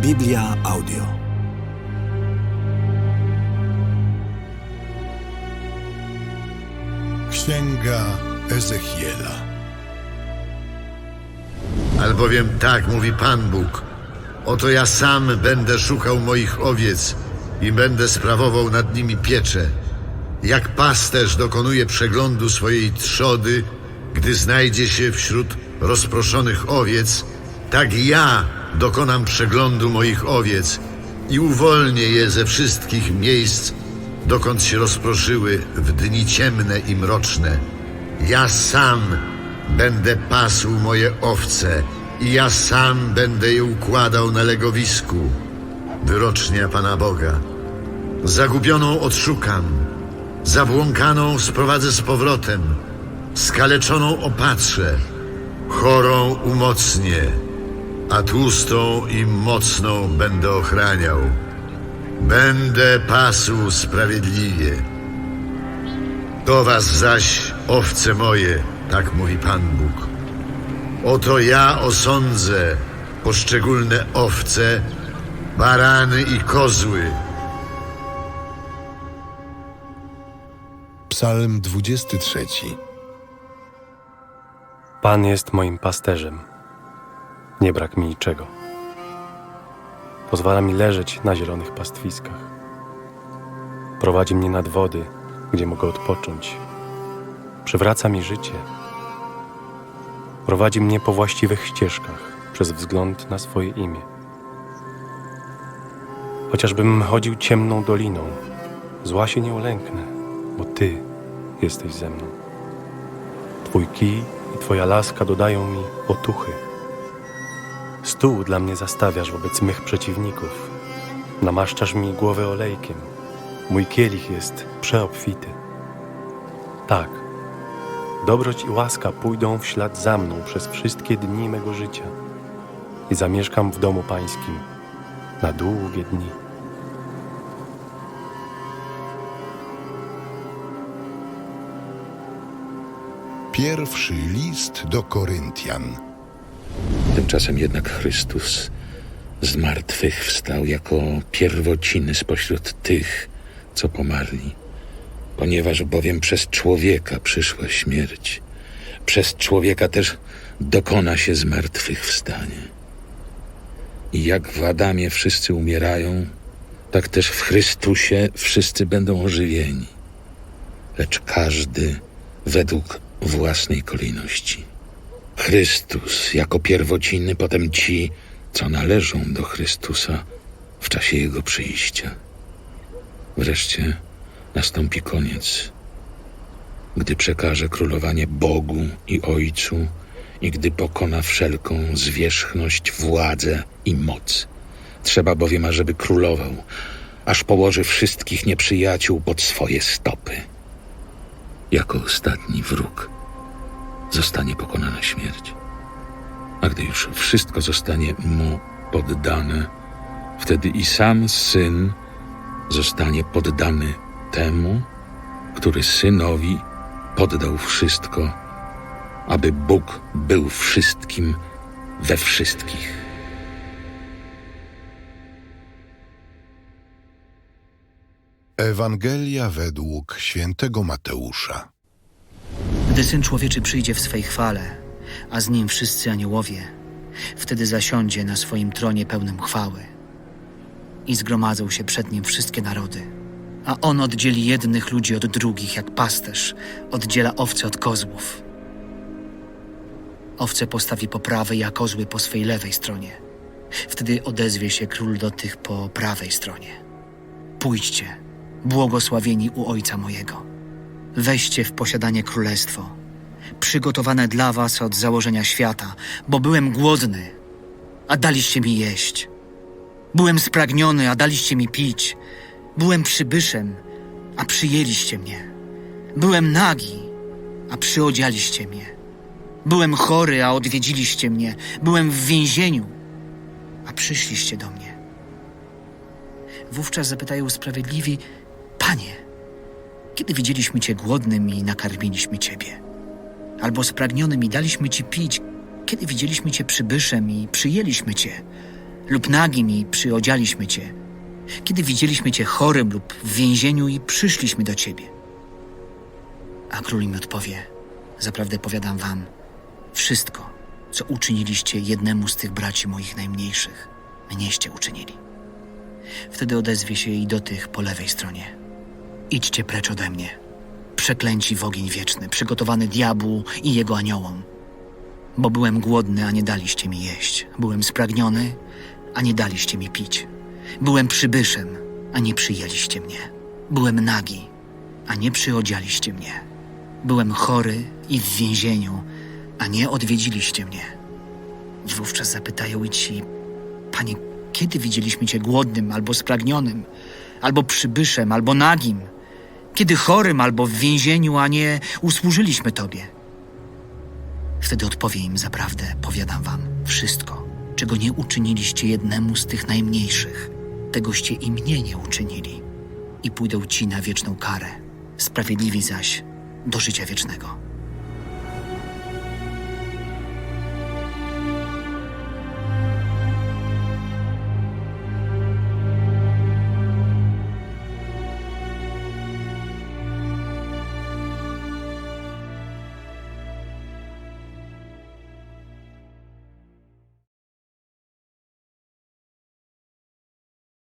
Biblia Audio. Księga Ezechiela. Albowiem tak mówi Pan Bóg. Oto ja sam będę szukał moich owiec i będę sprawował nad nimi pieczę. Jak pasterz dokonuje przeglądu swojej trzody, gdy znajdzie się wśród rozproszonych owiec, tak ja dokonam przeglądu moich owiec i uwolnię je ze wszystkich miejsc, dokąd się rozproszyły w dni ciemne i mroczne. Ja sam będę pasł moje owce i ja sam będę je układał na legowisku. Wyrocznia Pana Boga. Zagubioną odszukam, zabłąkaną sprowadzę z powrotem, skaleczoną opatrzę, chorą umocnię, a tłustą i mocną będę ochraniał. Będę pasł sprawiedliwie. Do was zaś, owce moje, tak mówi Pan Bóg. Oto ja osądzę poszczególne owce, barany i kozły. Psalm 23. Pan jest moim pasterzem. Nie brak mi niczego. Pozwala mi leżeć na zielonych pastwiskach. Prowadzi mnie nad wody, gdzie mogę odpocząć. Przywraca mi życie. Prowadzi mnie po właściwych ścieżkach przez wzgląd na swoje imię. Chociażbym chodził ciemną doliną, zła się nie ulęknę, bo Ty jesteś ze mną. Twój kij i Twoja laska dodają mi otuchy. Stół dla mnie zastawiasz wobec mych przeciwników. Namaszczasz mi głowę olejkiem. Mój kielich jest przeobfity. Tak, dobroć i łaska pójdą w ślad za mną przez wszystkie dni mego życia i zamieszkam w domu pańskim na długie dni. Pierwszy list do Koryntian. Tymczasem jednak Chrystus z martwych wstał jako pierwociny spośród tych, co pomarli. Ponieważ bowiem przez człowieka przyszła śmierć, przez człowieka też dokona się zmartwychwstanie. I jak w Adamie wszyscy umierają, tak też w Chrystusie wszyscy będą ożywieni, lecz każdy według własnej kolejności. Chrystus jako pierwociny, potem ci, co należą do Chrystusa w czasie Jego przyjścia. Wreszcie nastąpi koniec, gdy przekaże królowanie Bogu i Ojcu i gdy pokona wszelką zwierzchność, władzę i moc. Trzeba bowiem, ażeby królował, aż położy wszystkich nieprzyjaciół pod swoje stopy. Jako ostatni wróg zostanie pokonana śmierć. A gdy już wszystko zostanie mu poddane, wtedy i sam syn zostanie poddany temu, który synowi poddał wszystko, aby Bóg był wszystkim we wszystkich. Ewangelia według świętego Mateusza. Gdy Syn Człowieczy przyjdzie w swej chwale, a z Nim wszyscy aniołowie, wtedy zasiądzie na swoim tronie pełnym chwały. I zgromadzą się przed Nim wszystkie narody. A On oddzieli jednych ludzi od drugich, jak pasterz oddziela owce od kozłów. Owce postawi po prawej, a kozły po swej lewej stronie. Wtedy odezwie się król do tych po prawej stronie. Pójdźcie, błogosławieni u Ojca mojego. Weźcie w posiadanie królestwo, przygotowane dla was od założenia świata, bo byłem głodny, a daliście mi jeść. Byłem spragniony, a daliście mi pić. Byłem przybyszem, a przyjęliście mnie. Byłem nagi, a przyodzialiście mnie. Byłem chory, a odwiedziliście mnie. Byłem w więzieniu, a przyszliście do mnie. Wówczas zapytają sprawiedliwi: Panie, kiedy widzieliśmy Cię głodnym i nakarmiliśmy Ciebie? Albo spragnionym i daliśmy Ci pić, kiedy widzieliśmy Cię przybyszem i przyjęliśmy Cię? lub nagim i przyodzialiśmy cię, kiedy widzieliśmy cię chorym lub w więzieniu i przyszliśmy do ciebie. A król im odpowie: Zaprawdę powiadam wam, wszystko, co uczyniliście jednemu z tych braci moich najmniejszych, mnieście uczynili. Wtedy odezwie się i do tych po lewej stronie. Idźcie precz ode mnie, przeklęci w ogień wieczny, przygotowany diabłu i jego aniołom. Bo byłem głodny, a nie daliście mi jeść. Byłem spragniony, a nie daliście mi pić. Byłem przybyszem, a nie przyjęliście mnie. Byłem nagi, a nie przyodzialiście mnie. Byłem chory i w więzieniu, a nie odwiedziliście mnie. I wówczas zapytają ci, Panie, kiedy widzieliśmy Cię głodnym albo spragnionym, albo przybyszem, albo nagim? Kiedy chorym albo w więzieniu, a nie usłużyliśmy Tobie? Wtedy odpowie im zaprawdę, powiadam wam, wszystko, czego nie uczyniliście jednemu z tych najmniejszych, tegoście i mnie nie uczynili. I pójdą ci na wieczną karę, sprawiedliwi zaś do życia wiecznego.